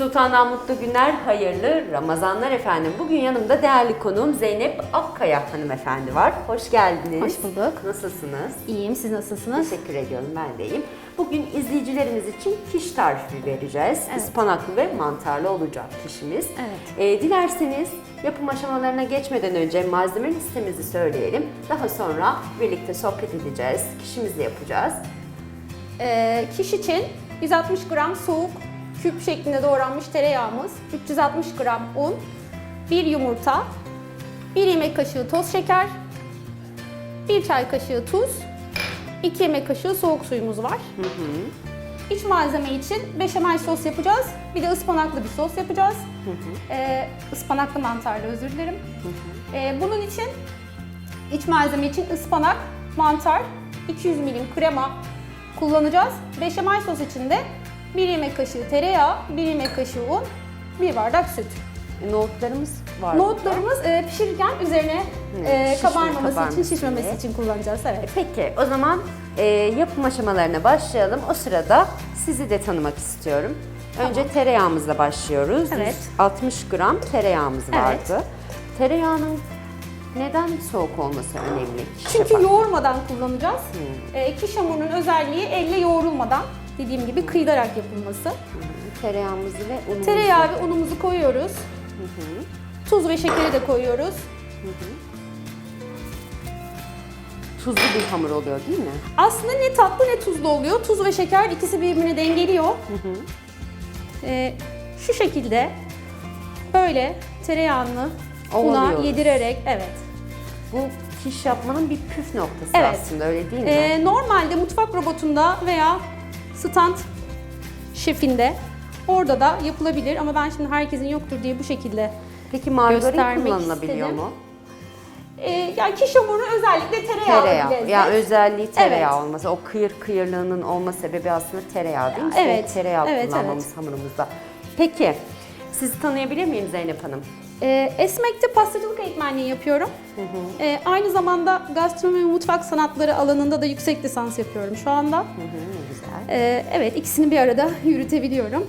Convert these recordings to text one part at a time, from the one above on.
Sultan'dan mutlu günler, hayırlı Ramazanlar efendim. Bugün yanımda değerli konuğum Zeynep Akkaya hanımefendi var. Hoş geldiniz. Hoş bulduk. Nasılsınız? İyiyim, siz nasılsınız? Teşekkür ediyorum, ben de iyiyim. Bugün izleyicilerimiz için kiş tarifi vereceğiz. Evet. Ispanaklı ve mantarlı olacak kişimiz. Evet. Ee, dilerseniz yapım aşamalarına geçmeden önce malzeme listemizi söyleyelim. Daha sonra birlikte sohbet edeceğiz, kişimizle yapacağız. Ee, kiş için 160 gram soğuk küp şeklinde doğranmış tereyağımız, 360 gram un, 1 yumurta, 1 yemek kaşığı toz şeker, 1 çay kaşığı tuz, 2 yemek kaşığı soğuk suyumuz var. İç malzeme için beşamel sos yapacağız. Bir de ıspanaklı bir sos yapacağız. Ee, ıspanaklı mantarlı özür dilerim. Ee, bunun için iç malzeme için ıspanak, mantar, 200 milim krema kullanacağız. Beşamel sos için de 1 yemek kaşığı tereyağı, 1 yemek kaşığı un, 1 bardak süt. E, Nohutlarımız var. Nohutlarımız e, pişirirken üzerine e, şişme, kabarmaması için, kabarması şişmemesi diye. için kullanacağız. Evet. Peki o zaman e, yapım aşamalarına başlayalım. O sırada sizi de tanımak istiyorum. Önce tereyağımızla başlıyoruz. Evet. 160 gram tereyağımız Evet. vardı. Tereyağının neden soğuk olması önemli? Çünkü yoğurmadan kullanacağız. E, kiş hamurunun özelliği elle yoğrulmadan, dediğim gibi kıyılarak yapılması. tereyağımızı ve unumuzu. Tereyağı ve unumuzu koyuyoruz. Tuz ve şekeri de koyuyoruz. Tuzlu bir hamur oluyor değil mi? Aslında ne tatlı ne tuzlu oluyor. Tuz ve şeker ikisi birbirini dengeliyor. E, şu şekilde böyle tereyağını una yedirerek, evet. Bu kiş yapmanın bir püf noktası Evet. aslında öyle değil mi? E, normalde mutfak robotunda veya stand şefinde orada da yapılabilir ama ben şimdi herkesin yoktur diye bu şekilde Peki margarin göstermek kullanılabiliyor istedim. mu? e, yani kiş hamuru özellikle tereyağlı bir Tereyağı. lezzet. Ya özelliği tereyağı olması. O kıyır kıyırlığının olma sebebi aslında tereyağı değil mi? Evet, tereyağı evet, kullanmamız hamurumuzda. Peki sizi tanıyabilir miyim Zeynep Hanım? E, Esmek'te pastacılık eğitmenliği yapıyorum. E, aynı zamanda gastronomi ve mutfak sanatları alanında da yüksek lisans yapıyorum şu anda. Hı hı, ne güzel. E, evet ikisini bir arada yürütebiliyorum.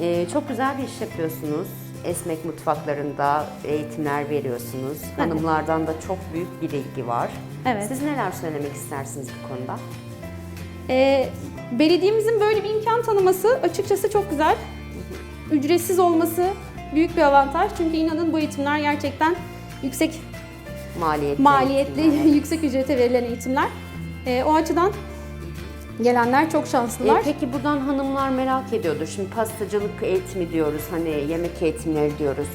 Ee, çok güzel bir iş yapıyorsunuz. Esmek mutfaklarında eğitimler veriyorsunuz. Hanımlardan da çok büyük bir ilgi var. Evet. Siz neler söylemek istersiniz bu konuda? E, belediyemizin böyle bir imkan tanıması açıkçası çok güzel. Ücretsiz olması büyük bir avantaj çünkü inanın bu eğitimler gerçekten yüksek Maliyetli. maliyetli, yüksek ücrete verilen eğitimler. E, o açıdan gelenler çok şanslılar. E, peki buradan hanımlar merak ediyordur. Şimdi pastacılık eğitimi diyoruz, hani yemek eğitimleri diyoruz.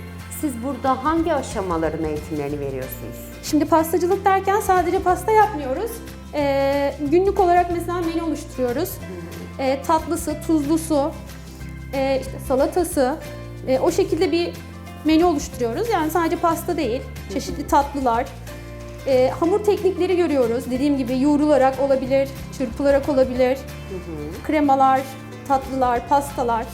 Siz burada hangi aşamaların eğitimlerini veriyorsunuz? Şimdi pastacılık derken sadece pasta yapmıyoruz. Ee, günlük olarak mesela menü oluşturuyoruz. Ee, tatlısı, tuzlusu, e, işte salatası, e, o şekilde bir menü oluşturuyoruz. Yani sadece pasta değil, çeşitli tatlılar, e, hamur teknikleri görüyoruz. Dediğim gibi yoğrularak olabilir, çırpılarak olabilir, kremalar, tatlılar, pastalar.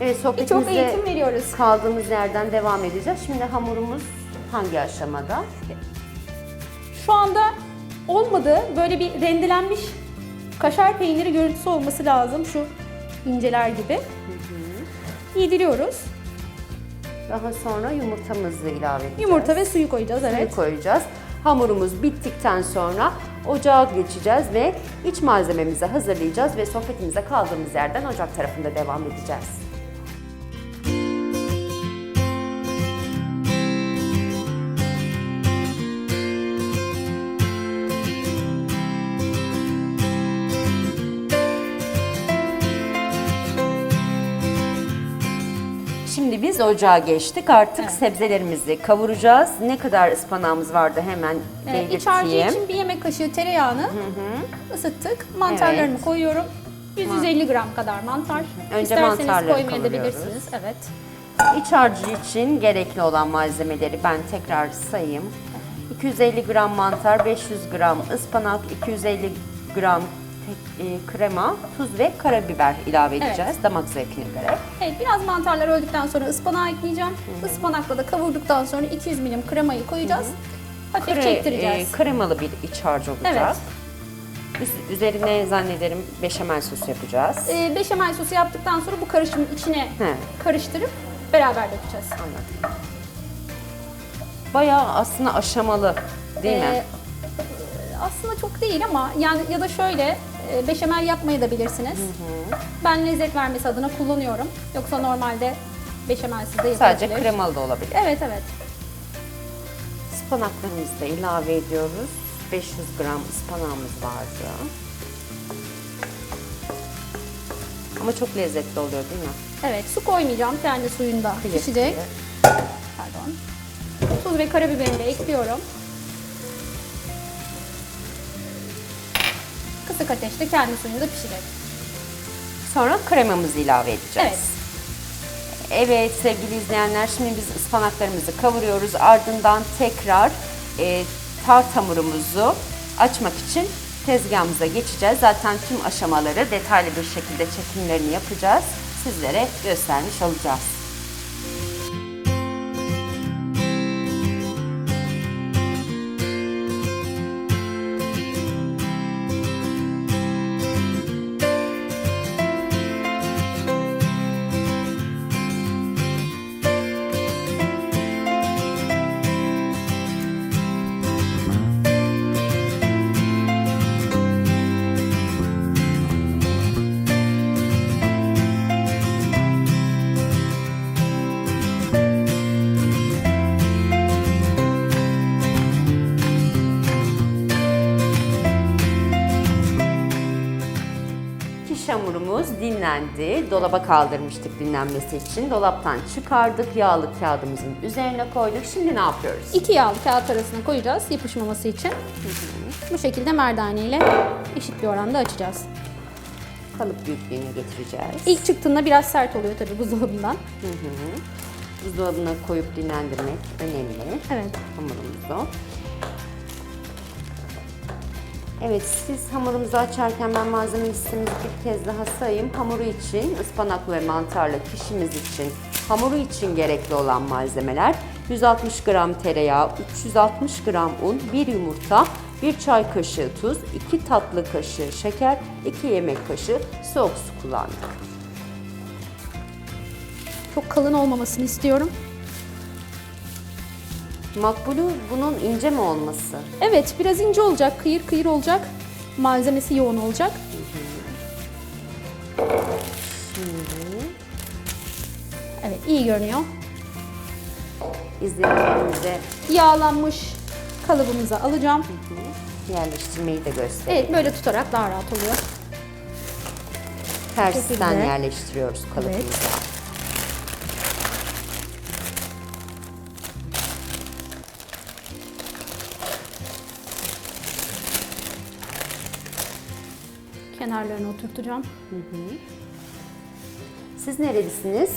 Evet Birçok sohbetimize eğitim veriyoruz. kaldığımız yerden devam edeceğiz. Şimdi hamurumuz hangi aşamada? Şu anda olmadı. Böyle bir rendelenmiş kaşar peyniri görüntüsü olması lazım. Şu inceler gibi. Yediriyoruz. Daha sonra yumurtamızı ilave edeceğiz. Yumurta ve suyu koyacağız. Suyu Evet. koyacağız. Hamurumuz bittikten sonra ocağa geçeceğiz ve iç malzememizi hazırlayacağız ve sohbetimize kaldığımız yerden ocak tarafında devam edeceğiz. Şimdi biz ocağa geçtik. Artık sebzelerimizi kavuracağız. Ne kadar ıspanağımız vardı hemen Ee, iç harcı belirteyim. için bir yemek kaşığı tereyağını ısıttık. Mantarlarımı Evet. koyuyorum. 150 gram kadar mantar. Önce İsterseniz mantarları koymayabilirsiniz. Evet. İç harcı için gerekli olan malzemeleri ben tekrar sayayım. 250 gram mantar, 500 gram ıspanak, 250 gram krema, tuz ve karabiber ilave edeceğiz damak zevkine göre. Evet, biraz mantarlar öldükten sonra ıspanağı ekleyeceğim. Ispanakla da kavurduktan sonra 200 milim kremayı koyacağız. Hafif Kre- çektireceğiz. e, kremalı bir iç harcı olacak. Evet. Üzerine zannederim beşamel sosu yapacağız. Ee, beşamel sosu yaptıktan sonra bu karışımın içine He. karıştırıp beraber dökeceğiz. Anladım. Bayağı aslında aşamalı değil mi? Ee, aslında çok değil ama yani ya da şöyle e, beşamel yapmayı da bilirsiniz. Ben lezzet vermesi adına kullanıyorum. Yoksa normalde beşamelsiz de yapılabilir. Sadece kremalı da olabilir. Evet evet. Ispanaklarımızı da ilave ediyoruz. 500 gram ıspanağımız vardı. Ama çok lezzetli oluyor değil mi? Evet su koymayacağım. Kendi suyunda pişecek. Pardon. Tuz ve karabiberini de ekliyorum. Kısık ateşte kendi suyunda pişecek. Sonra kremamızı ilave edeceğiz. Evet. Evet sevgili izleyenler şimdi biz ıspanaklarımızı kavuruyoruz. Ardından tekrar e, tart hamurumuzu açmak için tezgahımıza geçeceğiz. Zaten tüm aşamaları detaylı bir şekilde çekimlerini yapacağız. Sizlere göstermiş olacağız. Hamurumuz dinlendi. Dolaba kaldırmıştık dinlenmesi için. Dolaptan çıkardık. Yağlı kağıdımızın üzerine koyduk. Şimdi ne yapıyoruz? İki yağlı kağıt arasına koyacağız yapışmaması için. Bu şekilde merdane ile eşit bir oranda açacağız. Kalıp büyüklüğüne getireceğiz. İlk çıktığında biraz sert oluyor tabii buzdolabından. Buzdolabına koyup dinlendirmek önemli. Evet. hamurumuzu. Evet, siz hamurunuzu açarken ben malzeme listemizi bir kez daha sayayım. Hamuru için ıspanaklı ve mantarlı kişimiz için, hamuru için gerekli olan malzemeler 160 gram tereyağı, 360 gram un, 1 yumurta, 1 çay kaşığı tuz, 2 tatlı kaşığı şeker, 2 yemek kaşığı soğuk su kullandık. Çok kalın olmamasını istiyorum. Makbulü bunun ince mi olması? Evet biraz ince olacak, kıyır kıyır olacak. Malzemesi yoğun olacak. Evet iyi görünüyor. İzleyicilerimize Yağlanmış kalıbımıza alacağım. yerleştirmeyi de göstereyim. Evet böyle tutarak daha rahat oluyor. Tersten şekilde. yerleştiriyoruz kalıbımızı. Kenarlarını oturtacağım. Siz nerelisiniz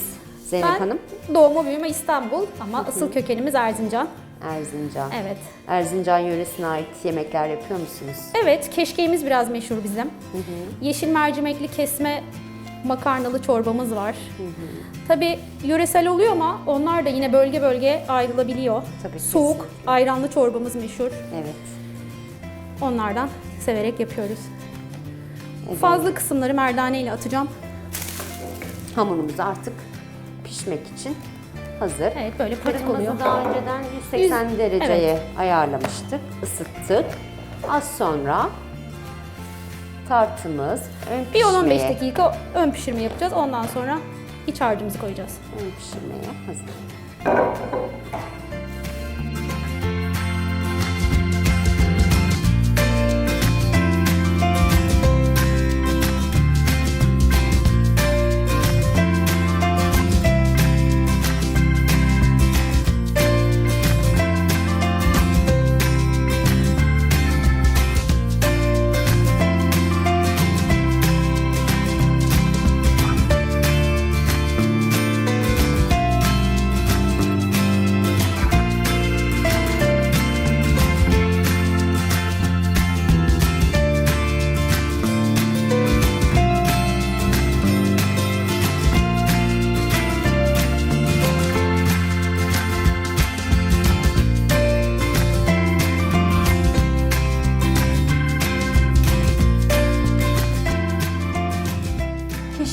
Zeynep Ben Hanım? doğma büyüme İstanbul ama asıl kökenimiz Erzincan. Erzincan. Evet. Erzincan yöresine ait yemekler yapıyor musunuz? Evet, keşkeğimiz biraz meşhur bizim. Yeşil mercimekli kesme makarnalı çorbamız var. Tabii yöresel oluyor ama onlar da yine bölge bölge ayrılabiliyor. Tabii, Soğuk, kesinlikle. ayranlı çorbamız meşhur. Evet. Onlardan severek yapıyoruz. Evet. Fazla kısımları merdane ile atacağım. Hamurumuz artık pişmek için hazır. Evet, böyle pratik Fırınımızı oluyor. daha önceden 180 Yüz- dereceye ayarlamıştık, ısıttık. Az sonra tartımız ön Bir 10-15 pişmeye, dakika ön pişirme yapacağız. Ondan sonra iç harcımızı koyacağız. ön pişirmeye hazır.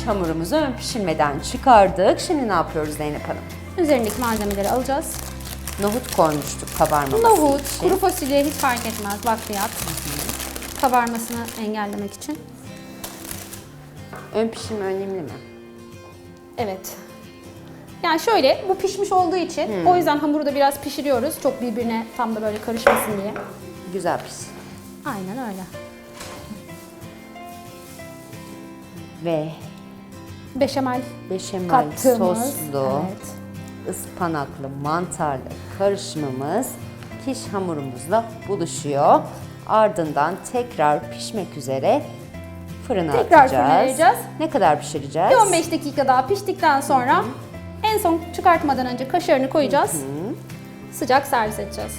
Hamurumuzu ön pişirmeden çıkardık. Şimdi ne yapıyoruz Zeynep Hanım? Üzerindeki malzemeleri alacağız. Nohut koymuştuk kabarmaması Nohut, için. kuru fasulye hiç fark etmez. Bakliyat. Kabarmasını engellemek için. Ön pişirme önemli mi? Evet. Yani şöyle, bu pişmiş olduğu için o yüzden hamuru da biraz pişiriyoruz. Çok birbirine tam da böyle karışmasın diye. Güzel pişsin. Aynen öyle. Ve Beşamel beşamel kattığımız. soslu, Evet. ıspanaklı, mantarlı karışımımız kiş hamurumuzla buluşuyor. Ardından tekrar pişmek üzere fırına Tekrar atacağız. fırına vereceğiz. Ne kadar pişireceğiz? Bir 15 dakika daha piştikten sonra en son çıkartmadan önce kaşarını koyacağız. Sıcak servis edeceğiz.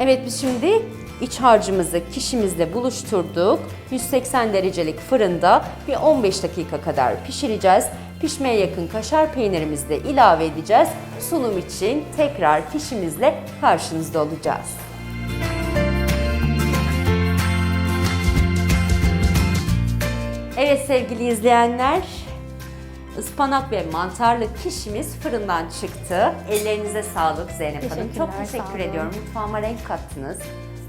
Evet biz şimdi iç harcımızı kişimizle buluşturduk. 180 derecelik fırında bir 15 dakika kadar pişireceğiz. Pişmeye yakın kaşar peynirimizi de ilave edeceğiz. Sunum için tekrar kişimizle karşınızda olacağız. Evet sevgili izleyenler, ıspanak ve mantarlı kişimiz fırından çıktı. Ellerinize sağlık Zeynep Hanım. Çok teşekkür ediyorum. Mutfağıma renk kattınız.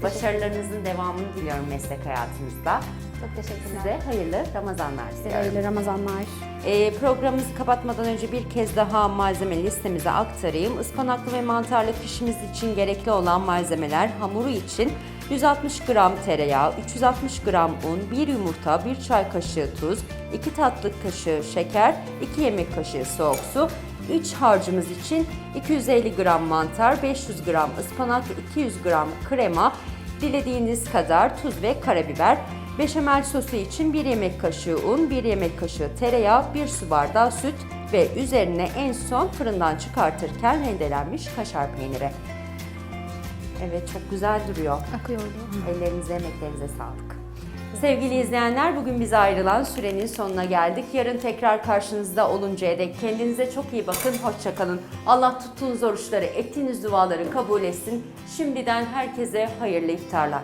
Başarılarınızın devamını diliyorum meslek hayatınızda. Çok teşekkürler. Size hayırlı Ramazanlar diliyorum. Hayırlı Ramazanlar. Ee, programımızı kapatmadan önce bir kez daha malzeme listemize aktarayım. Ispanaklı ve mantarlı pişimiz için gerekli olan malzemeler hamuru için 160 gram tereyağı, 360 gram un, 1 yumurta, 1 çay kaşığı tuz, 2 tatlı kaşığı şeker, 2 yemek kaşığı soğuk su, 3 harcımız için 250 gram mantar, 500 gram ıspanak, 200 gram krema, dilediğiniz kadar tuz ve karabiber, Beşamel sosu için 1 yemek kaşığı un, 1 yemek kaşığı tereyağı, 1 su bardağı süt ve üzerine en son fırından çıkartırken rendelenmiş kaşar peyniri. Evet çok güzel duruyor. Akıyordu. Ellerinize, emeklerinize sağlık. Sevgili izleyenler bugün bize ayrılan sürenin sonuna geldik. Yarın tekrar karşınızda oluncaya dek kendinize çok iyi bakın. Hoşçakalın. Allah tuttuğunuz oruçları, ettiğiniz duaları kabul etsin. Şimdiden herkese hayırlı iftarlar.